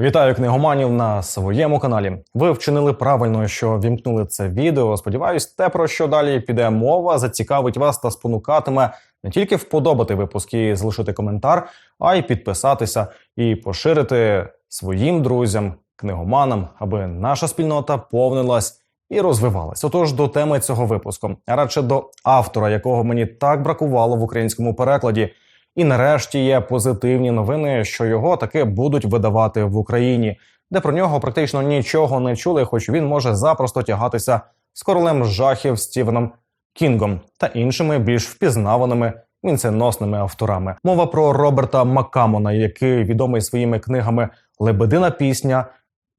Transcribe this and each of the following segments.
Вітаю книгоманів на своєму каналі. Ви вчинили правильно, що вімкнули це відео. Сподіваюсь, те про що далі піде мова, зацікавить вас та спонукатиме не тільки вподобати випуски, і залишити коментар, а й підписатися і поширити своїм друзям, книгоманам, аби наша спільнота повнилась і розвивалась. Отож, до теми цього випуску, а радше до автора, якого мені так бракувало в українському перекладі. І нарешті є позитивні новини, що його таки будуть видавати в Україні, де про нього практично нічого не чули, хоч він може запросто тягатися з королем жахів Стівеном Кінгом та іншими більш впізнаваними вінценосними авторами. Мова про Роберта Маккамона, який відомий своїми книгами Лебедина пісня.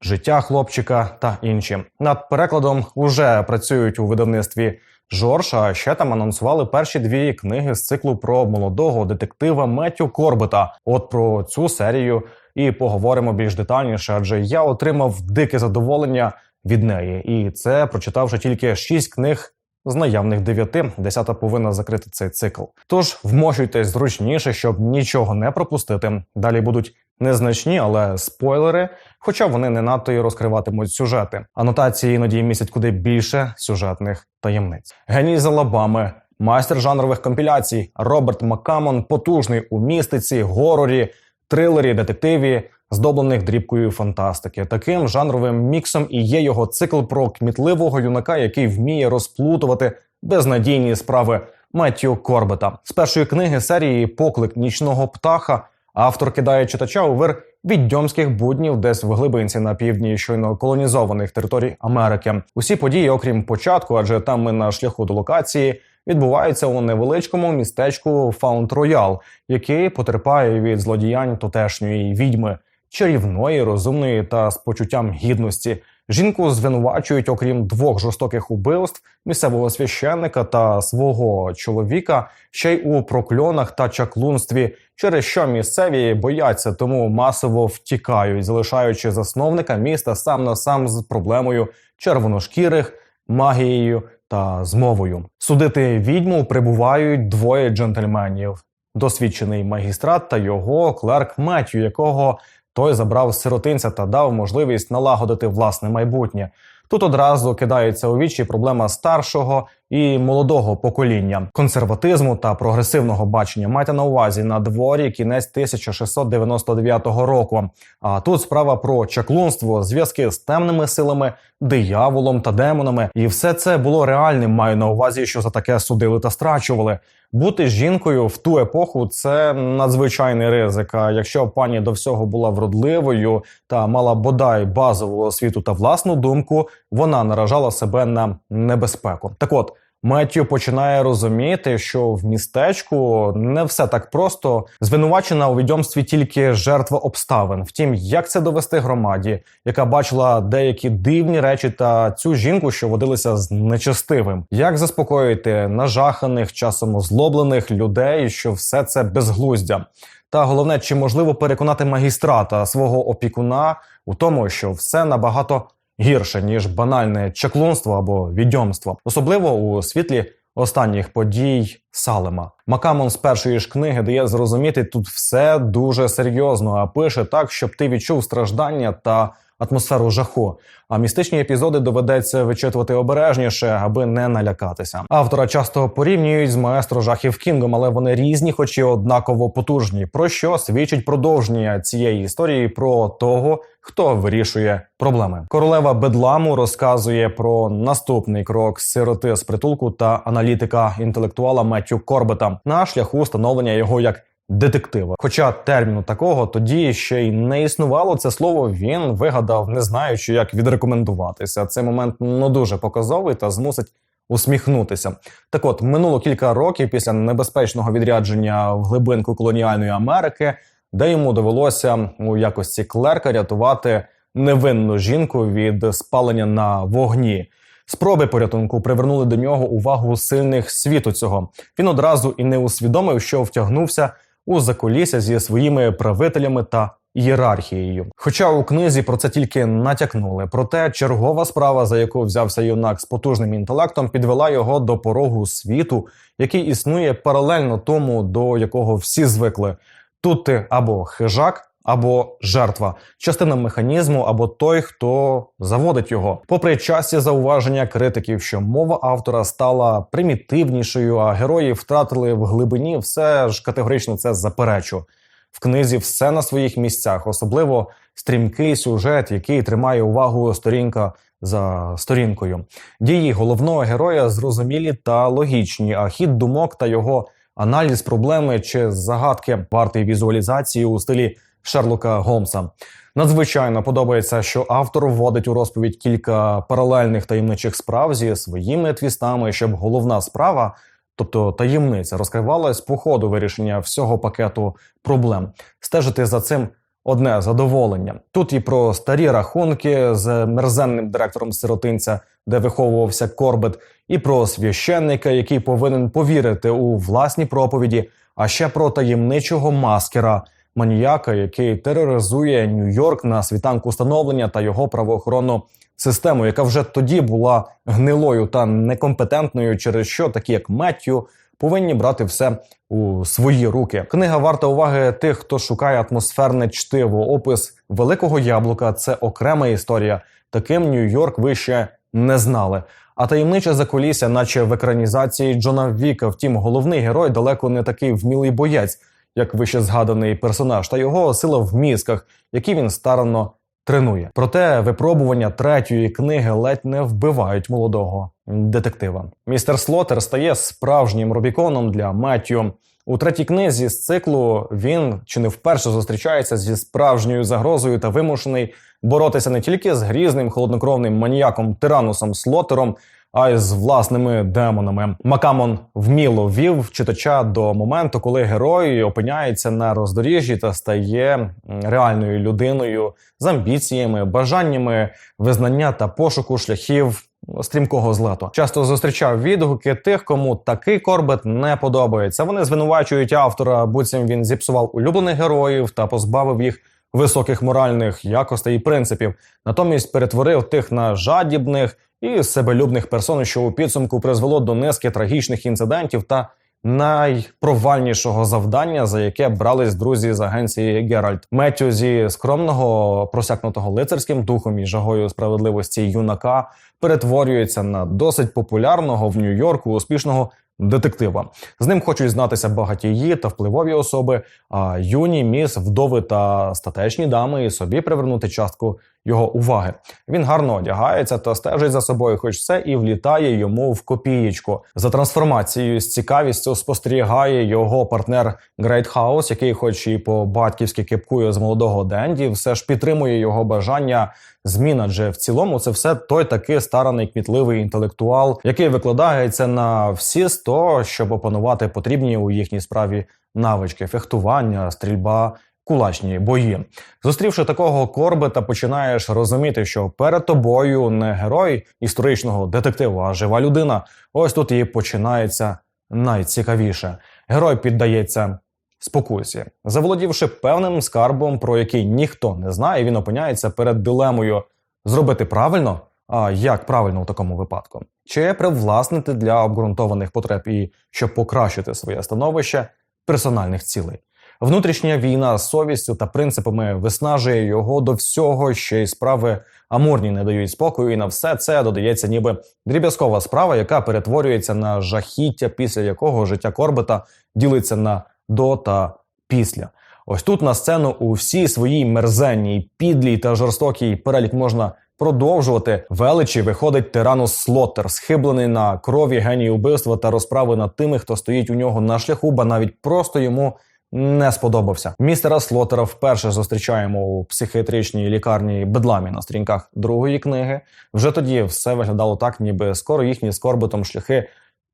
Життя хлопчика та інші над перекладом уже працюють у видавництві Жорж, а ще там анонсували перші дві книги з циклу про молодого детектива Меттю Корбета. От про цю серію і поговоримо більш детальніше, адже я отримав дике задоволення від неї, і це прочитавши тільки шість книг. З наявних дев'яти десята повинна закрити цей цикл. Тож вмощуйтесь зручніше, щоб нічого не пропустити. Далі будуть незначні, але спойлери, хоча вони не надто й розкриватимуть сюжети. Анотації іноді містять куди більше сюжетних таємниць. Геній з Алабами, майстер жанрових компіляцій Роберт Маккамон, потужний у містиці, горорі, трилері, детективі. Здоблених дрібкою фантастики, таким жанровим міксом і є його цикл про кмітливого юнака, який вміє розплутувати безнадійні справи Меттю Корбета. З першої книги серії Поклик нічного птаха автор кидає читача у вир відьомських буднів, десь в глибинці на півдні щойно колонізованих територій Америки. Усі події, окрім початку, адже там ми на шляху до локації. Відбуваються у невеличкому містечку Фаунд Роял, який потерпає від злодіянь тутешньої відьми, чарівної, розумної та з почуттям гідності. Жінку звинувачують, окрім двох жорстоких убивств, місцевого священника та свого чоловіка, ще й у прокльонах та чаклунстві, через що місцеві бояться, тому масово втікають, залишаючи засновника міста сам на сам з проблемою червоношкірих, магією та змовою. Судити відьму прибувають двоє джентльменів: досвідчений магістрат та його клерк Меттю, якого той забрав сиротинця та дав можливість налагодити власне майбутнє. Тут одразу кидається у вічі проблема старшого і молодого покоління, консерватизму та прогресивного бачення. Майте на увазі на дворі кінець 1699 року. А тут справа про чаклунство, зв'язки з темними силами, дияволом та демонами. І все це було реальним. Маю на увазі, що за таке судили та страчували. Бути жінкою в ту епоху це надзвичайний ризик. А якщо пані до всього була вродливою та мала бодай базову освіту та власну думку, вона наражала себе на небезпеку. Так от. Меттю починає розуміти, що в містечку не все так просто звинувачена у відьомстві тільки жертва обставин. Втім, як це довести громаді, яка бачила деякі дивні речі та цю жінку, що водилися з нечестивим, як заспокоїти нажаханих, часом озлоблених людей, що все це безглуздя. Та головне, чи можливо переконати магістрата свого опікуна у тому, що все набагато гірше ніж банальне чаклунство або відьомство, особливо у світлі останніх подій Салема. Макамон з першої ж книги дає зрозуміти тут все дуже серйозно, а пише так, щоб ти відчув страждання та атмосферу жаху. А містичні епізоди доведеться вичитувати обережніше, аби не налякатися. Автора часто порівнюють з маестро жахів Кінгом, але вони різні, хоч і однаково потужні. Про що свідчить продовження цієї історії про того, хто вирішує проблеми. Королева Бедламу розказує про наступний крок сироти з притулку та аналітика інтелектуала Меттю Корбета на шляху становлення його як детектива. Хоча терміну такого тоді ще й не існувало це слово, він вигадав, не знаючи, як відрекомендуватися. Цей момент ну дуже показовий та змусить. Усміхнутися так, от минуло кілька років після небезпечного відрядження в глибинку колоніальної Америки, де йому довелося у якості клерка рятувати невинну жінку від спалення на вогні. Спроби порятунку привернули до нього увагу сильних світу цього. Він одразу і не усвідомив, що втягнувся у заколісся зі своїми правителями та ієрархією. Хоча у книзі про це тільки натякнули. Проте чергова справа, за яку взявся юнак з потужним інтелектом, підвела його до порогу світу, який існує паралельно тому, до якого всі звикли. Тут ти або хижак, або жертва, частина механізму або той, хто заводить його. Попри часті зауваження критиків, що мова автора стала примітивнішою, а герої втратили в глибині, все ж категорично це заперечу. В книзі все на своїх місцях, особливо стрімкий сюжет, який тримає увагу сторінка за сторінкою. Дії головного героя зрозумілі та логічні, а хід думок та його аналіз проблеми чи загадки вартий візуалізації у стилі Шерлока Голмса. Надзвичайно подобається, що автор вводить у розповідь кілька паралельних таємничих справ зі своїми твістами, щоб головна справа, тобто таємниця, розкривалась по ходу вирішення всього пакету проблем. Стежити за цим одне задоволення. Тут і про старі рахунки з мерзенним директором сиротинця, де виховувався Корбет, і про священника, який повинен повірити у власні проповіді, а ще про таємничого маскера. Маніяка, який тероризує Нью-Йорк на світанку становлення та його правоохоронну систему, яка вже тоді була гнилою та некомпетентною, через що такі як Меттю повинні брати все у свої руки. Книга варта уваги тих, хто шукає атмосферне чтиво. Опис великого яблука це окрема історія. Таким Нью-Йорк ви ще не знали. А таємниче закулісся, наче в екранізації Джона Віка. Втім, головний герой далеко не такий вмілий боєць, як вище згаданий персонаж, та його сила в мізках, які він старанно тренує. Проте випробування третьої книги ледь не вбивають молодого детектива. Містер Слотер стає справжнім Рубіконом для Меттю. У третій книзі з циклу він чи не вперше зустрічається зі справжньою загрозою та вимушений боротися не тільки з грізним холоднокровним маніяком тиранусом Слотером, а й з власними демонами. Макамон вміло вів читача до моменту, коли герой опиняється на роздоріжжі та стає реальною людиною з амбіціями, бажаннями визнання та пошуку шляхів. Стрімкого злету часто зустрічав відгуки тих, кому такий корбет не подобається. Вони звинувачують автора, буцім він зіпсував улюблених героїв та позбавив їх високих моральних якостей і принципів. Натомість перетворив тих на жадібних і себелюбних персон, що у підсумку призвело до низки трагічних інцидентів та найпровальнішого завдання, за яке брались друзі з агенції Геральт. Меттю зі скромного, просякнутого лицарським духом і жагою справедливості юнака перетворюється на досить популярного в Нью-Йорку успішного детектива. З ним хочуть знатися багатії та впливові особи, а юні міс, вдови та статечні дами і собі привернути частку його уваги. Він гарно одягається та стежить за собою, хоч все і влітає йому в копієчку. За трансформацією з цікавістю спостерігає його партнер Грейтхаус, який, хоч і по батьківськи кипкує з молодого Денді, все ж підтримує його бажання змін, адже в цілому це все той таки стараний кмітливий інтелектуал, який викладається на всі сто, щоб опанувати потрібні у їхній справі навички, фехтування, стрільба. Кулачні бої, зустрівши такого корбета, починаєш розуміти, що перед тобою не герой історичного детективу, а жива людина. Ось тут і починається найцікавіше. Герой піддається спокусі, заволодівши певним скарбом, про який ніхто не знає, він опиняється перед дилемою зробити правильно. А як правильно у такому випадку? Чи привласнити для обґрунтованих потреб і щоб покращити своє становище персональних цілей? Внутрішня війна з совістю та принципами виснажує його до всього, ще й справи амурні не дають спокою, і на все це додається ніби дріб'язкова справа, яка перетворюється на жахіття, після якого життя Корбета ділиться на до та після. Ось тут на сцену у всій своїй мерзенній, підлій та жорстокій перелік можна продовжувати. Величі виходить тиранус Слоттер, схиблений на крові генії убивства та розправи над тими, хто стоїть у нього на шляху, ба навіть просто йому не сподобався. Містера Слотера вперше зустрічаємо у психіатричній лікарні Бедламі на сторінках другої книги. Вже тоді все виглядало так, ніби скоро їхні з Корбетом шляхи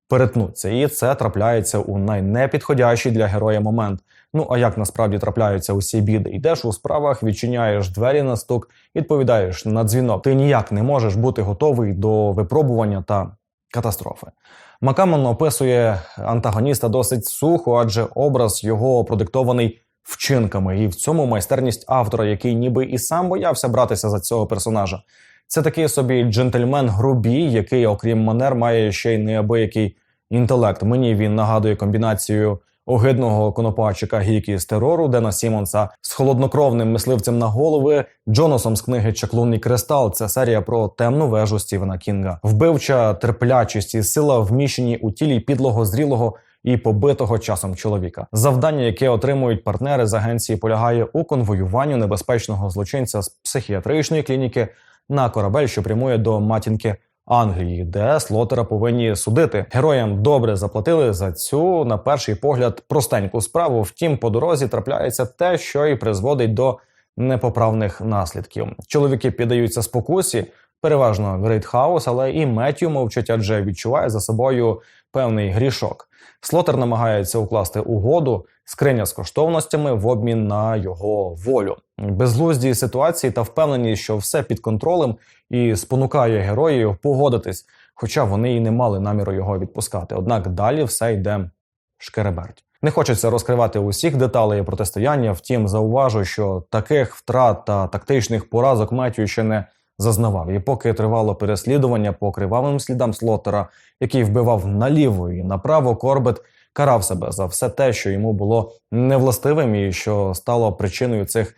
перетнуться, і це трапляється у найнепідходящий для героя момент. Ну а як насправді трапляються усі біди? Йдеш у справах, відчиняєш двері на стук, відповідаєш на дзвінок. Ти ніяк не можеш бути готовий до випробування та катастрофи. Макамон описує антагоніста досить сухо, адже образ його продиктований вчинками, і в цьому майстерність автора, який ніби і сам боявся братися за цього персонажа. Це такий собі джентльмен грубій, який, окрім манер, має ще й неабиякий інтелект. Мені він нагадує комбінацію огидного конопатчика Гікі з терору Дена Сімонса з холоднокровним мисливцем на голови Джонасом з книги Чаклунний кристал. Це серія про темну вежу Стівена Кінга. Вбивча терплячість і сила вміщені у тілі підлого зрілого і побитого часом чоловіка. Завдання, яке отримують партнери з агенції, полягає у конвоюванню небезпечного злочинця з психіатричної клініки на корабель, що прямує до матінки. Англії, де слотера повинні судити. Героям добре заплатили за цю, на перший погляд, простеньку справу. Втім, по дорозі трапляється те, що і призводить до непоправних наслідків. Чоловіки піддаються спокусі, переважно Грейтхаус, але і Меттю мовчать, адже відчуває за собою певний грішок. Слотер намагається укласти угоду, скриня з коштовностями в обмін на його волю. Безглузді ситуації та впевненість, що все під контролем, і спонукає героїв погодитись, хоча вони і не мали наміру його відпускати. Однак далі все йде шкереберть. Не хочеться розкривати усіх деталей протистояння. Втім, зауважу, що таких втрат та тактичних поразок Меттю ще не зазнавав. І поки тривало переслідування по кривавим слідам слотера, який вбивав наліво і направо, Корбет карав себе за все те, що йому було невластивим, і що стало причиною цих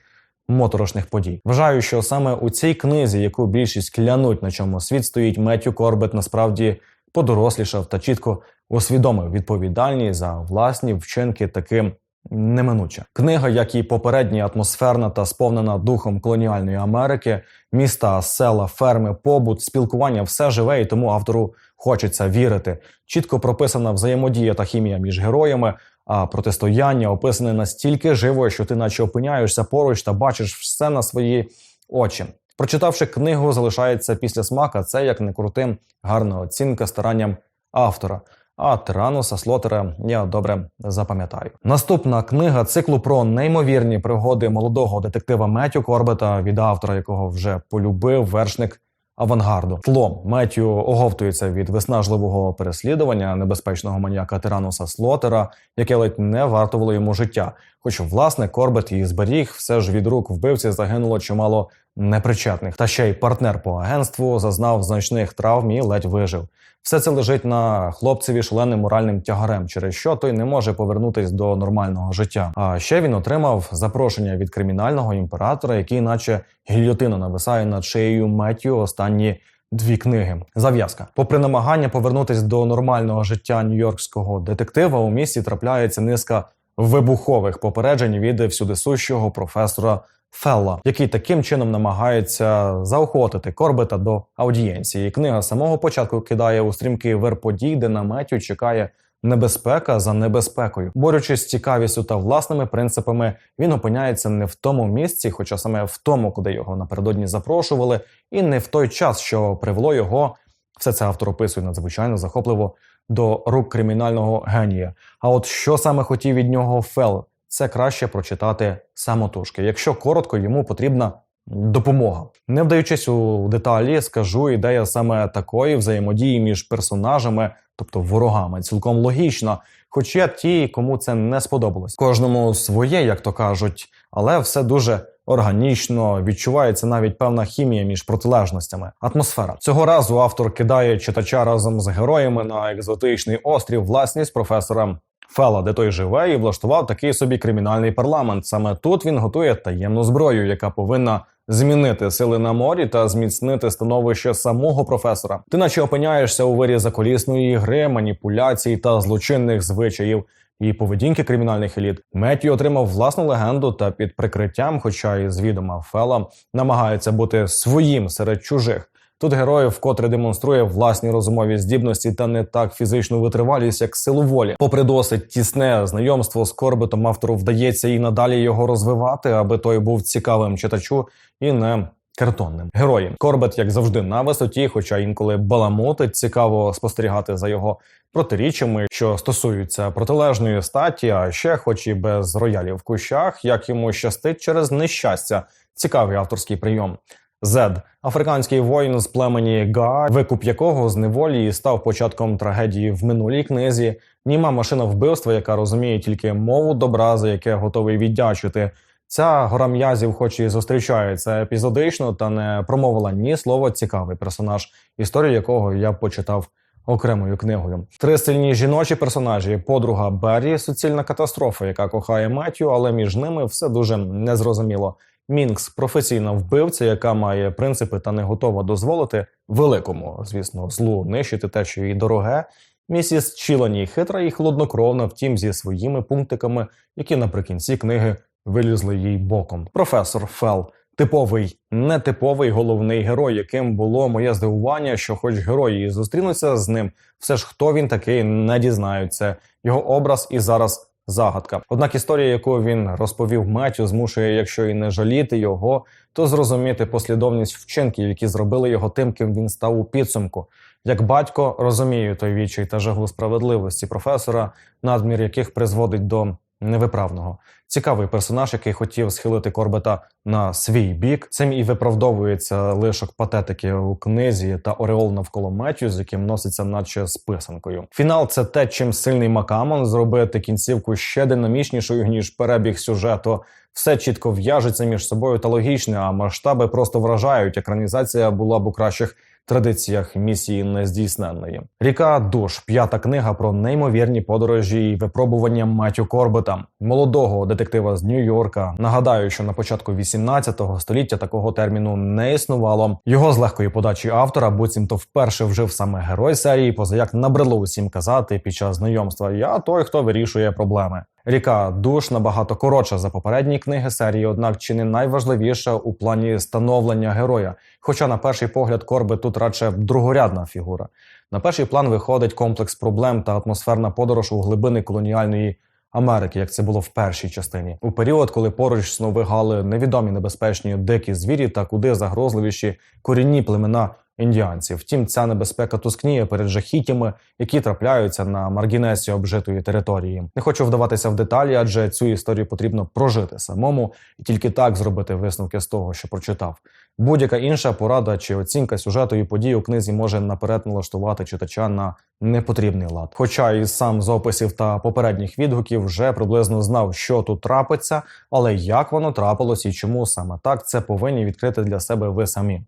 моторошних подій. Вважаю, що саме у цій книзі, яку більшість клянуть, на чому світ стоїть, Меттю Корбет насправді подорослішав та чітко усвідомив відповідальність за власні вчинки таким неминуче. Книга, як і попередня, атмосферна та сповнена духом колоніальної Америки, міста, села, ферми, побут, спілкування все живе, і тому автору хочеться вірити. Чітко прописана взаємодія та хімія між героями, а протистояння описане настільки живо, що ти наче опиняєшся поруч та бачиш все на свої очі. Прочитавши книгу, залишається після смака. Це як не крутим, гарна оцінка старанням автора. А Тирануса Слотера я добре запам'ятаю. Наступна книга циклу про неймовірні пригоди молодого детектива Меттю Корбета, від автора якого вже полюбив вершник авангарду. Тлом Меттю оговтується від виснажливого переслідування небезпечного маніяка Тирануса Слотера, яке ледь не вартувало йому життя. Хоч власне Корбет і зберіг, все ж від рук вбивці загинуло чимало непричетних. Та ще й партнер по агентству зазнав значних травм і ледь вижив. Все це лежить на хлопцеві шаленим моральним тягарем, через що той не може повернутись до нормального життя. А ще він отримав запрошення від кримінального імператора, який, наче гільйотина, нависає над шиєю Меттю останні. Дві книги. Зав'язка. Попри намагання повернутись до нормального життя нью-йоркського детектива, у місті трапляється низка вибухових попереджень від всюдисущого професора Фелла, який таким чином намагається заохотити Корбета до аудієнції. Книга самого початку кидає у стрімки вир подій, де на Меттю чекає небезпека за небезпекою. Борючись з цікавістю та власними принципами, він опиняється не в тому місці, хоча саме в тому, куди його напередодні запрошували, і не в той час, що привело його. Все це автор описує надзвичайно захопливо до рук кримінального генія. А от що саме хотів від нього Фел, це краще прочитати самотужки. Якщо коротко, йому потрібна допомога. Не вдаючись у деталі, скажу ідея саме такої взаємодії між персонажами, тобто ворогами, цілком логічна. Хоча ті, кому це не сподобалось, кожному своє, як то кажуть, але все дуже. Органічно відчувається навіть певна хімія між протилежностями. Атмосфера цього разу автор кидає читача разом з героями на екзотичний острів власність професора Фела, де той живе, і влаштував такий собі кримінальний парламент. Саме тут він готує таємну зброю, яка повинна змінити сили на морі та зміцнити становище самого професора. Ти наче опиняєшся у вирі заколісної гри, маніпуляцій та злочинних звичаїв. І поведінки кримінальних еліт Меттю отримав власну легенду та під прикриттям, хоча і з відома Фела намагається бути своїм серед чужих. Тут герой вкотре демонструє власні розумові здібності та не так фізичну витривалість, як силу волі. Попри досить тісне знайомство з Корбетом, автору вдається і надалі його розвивати, аби той був цікавим читачу і не картонним. Герої Корбет, як завжди, на висоті, хоча інколи баламутить, цікаво спостерігати за його протиріччями, що стосуються протилежної статі, а ще, хоч і без роялів в кущах, як йому щастить через нещастя. Цікавий авторський прийом. Зед африканський воїн з племені Га, викуп якого з неволі став початком трагедії в минулій книзі. Німа машина вбивства, яка розуміє тільки мову добра, за яке готовий віддячити. Ця гора м'язів, хоч і зустрічається епізодично, та не промовила ні слова цікавий персонаж, історію якого я почитав окремою книгою. Три сильні жіночі персонажі: подруга Беррі, суцільна катастрофа, яка кохає Меттю, але між ними все дуже незрозуміло. Мінкс професійна вбивця, яка має принципи та не готова дозволити великому, звісно, злу нищити те, що їй дороге. Місіс Чілані хитра і хладнокровна, втім, зі своїми пунктиками, які наприкінці книги вилізли їй боком. Професор Фел. Типовий, нетиповий головний герой, яким було моє здивування, що, хоч герої і зустрінуться з ним, все ж хто він такий, не дізнаються. Його образ і зараз загадка. Однак історія, яку він розповів матю, змушує, якщо і не жаліти його, то зрозуміти послідовність вчинків, які зробили його тим, ким він став у підсумку. Як батько розумію той вічий та жагу справедливості професора, надмір яких призводить до невиправного. Цікавий персонаж, який хотів схилити Корбета на свій бік. Цим і виправдовується лишок патетики у книзі та Ореол навколо Меттю, з яким носиться, наче з писанкою. Фінал це те, чим сильний Макамон зробити кінцівку ще динамічнішою ніж перебіг сюжету. Все чітко в'яжеться між собою та логічне, а масштаби просто вражають. Екранізація була б у кращих традиціях місії нездійсненної. Ріка душ, п'ята книга про неймовірні подорожі і випробування Матю Корбета, молодого детектива з Нью-Йорка. Нагадаю, що на початку 18 століття такого терміну не існувало. Його з легкої подачі автора буцімто вперше вжив саме герой серії, позаяк набрело усім казати під час знайомства. Я той, хто вирішує проблеми. Ріка душ набагато коротша за попередні книги серії, однак чи не найважливіша у плані становлення героя. Хоча на перший погляд Корби тут радше другорядна фігура. На перший план виходить комплекс проблем та атмосферна подорож у глибини колоніальної Америки, як це було в першій частині, у період, коли поруч сновигали невідомі небезпечні дикі звірі та куди загрозливіші корінні племена індіанців. Втім, ця небезпека тускніє перед жахіттями, які трапляються на маргінесі обжитої території. Не хочу вдаватися в деталі, адже цю історію потрібно прожити самому і тільки так зробити висновки з того, що прочитав. Будь-яка інша порада чи оцінка сюжету і подій у книзі може наперед налаштувати читача на непотрібний лад. Хоча і сам з описів та попередніх відгуків вже приблизно знав, що тут трапиться, але як воно трапилось і чому саме так це повинні відкрити для себе ви самі.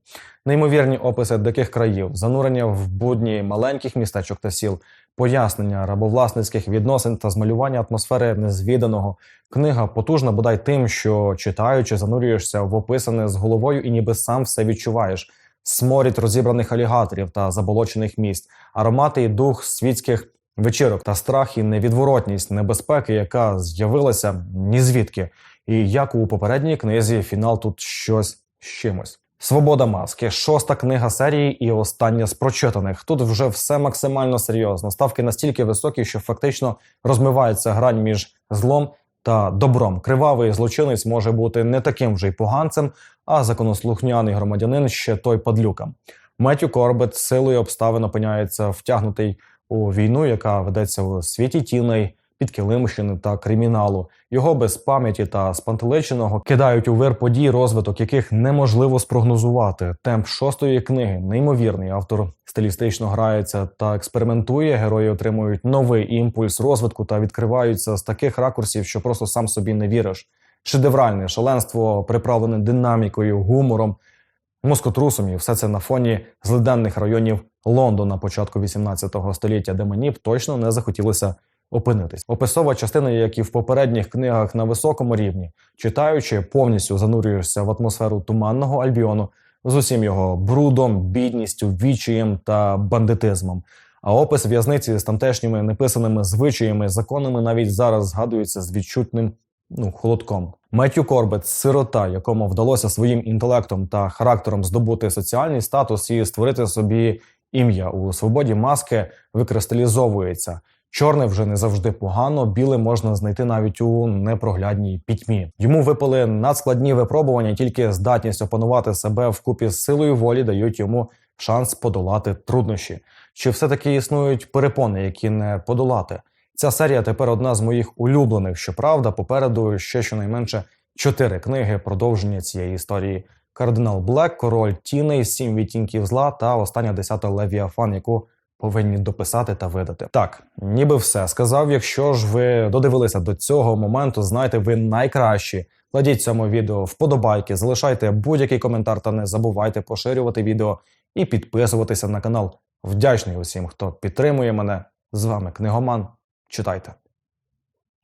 Неймовірні описи диких країв, занурення в будні маленьких містечок та сіл, пояснення рабовласницьких відносин та змалювання атмосфери незвіданого. Книга потужна бодай тим, що читаючи, занурюєшся в описане з головою і ніби сам все відчуваєш. Сморід розібраних алігаторів та заболочених міст, аромати і дух світських вечірок та страх і невідворотність небезпеки, яка з'явилася ні звідки. І як у попередній книзі, фінал тут щось з чимось. Свобода маски, шоста книга серії і остання з прочитаних. Тут вже все максимально серйозно. Ставки настільки високі, що фактично розмивається грань між злом та добром. Кривавий злочинець може бути не таким вже й поганцем, а законослухняний громадянин ще той падлюка. Меттю Корбет силою обставин опиняється втягнутий у війну, яка ведеться у світі тіней, підкилимщини та криміналу. Його без пам'яті та спантеличеного кидають у вир подій, розвиток яких неможливо спрогнозувати. Темп шостої книги неймовірний. Автор стилістично грається та експериментує. Герої отримують новий імпульс розвитку та відкриваються з таких ракурсів, що просто сам собі не віриш. Шедевральне шаленство, приправлене динамікою, гумором, москотрусом, і все це на фоні злиденних районів Лондона початку 18 століття, де мені б точно не захотілося опинитись. Описова частина, як і в попередніх книгах на високому рівні, читаючи, повністю занурюєшся в атмосферу туманного альбіону з усім його брудом, бідністю, відчаєм та бандитизмом. А опис в'язниці з тамтешніми неписаними звичаями, законами навіть зараз згадується з відчутним ну, холодком. Меттю Корбет, сирота, якому вдалося своїм інтелектом та характером здобути соціальний статус і створити собі ім'я у свободі маски, викристалізовується. Чорне вже не завжди погано, біле можна знайти навіть у непроглядній пітьмі. Йому випали надскладні випробування, тільки здатність опанувати себе вкупі з силою волі дають йому шанс подолати труднощі. Чи все-таки існують перепони, які не подолати? Ця серія тепер одна з моїх улюблених. Щоправда, попереду ще щонайменше чотири книги продовження цієї історії: Кардинал Блек, Король Тіней, Сім відтінків зла та остання десята Левіафан, яку повинні дописати та видати. Так, ніби все сказав. Якщо ж ви додивилися до цього моменту, знайте, ви найкращі. Кладіть цьому відео вподобайки, залишайте будь-який коментар та не забувайте поширювати відео і підписуватися на канал. Вдячний усім, хто підтримує мене. З вами книгоман. Читайте.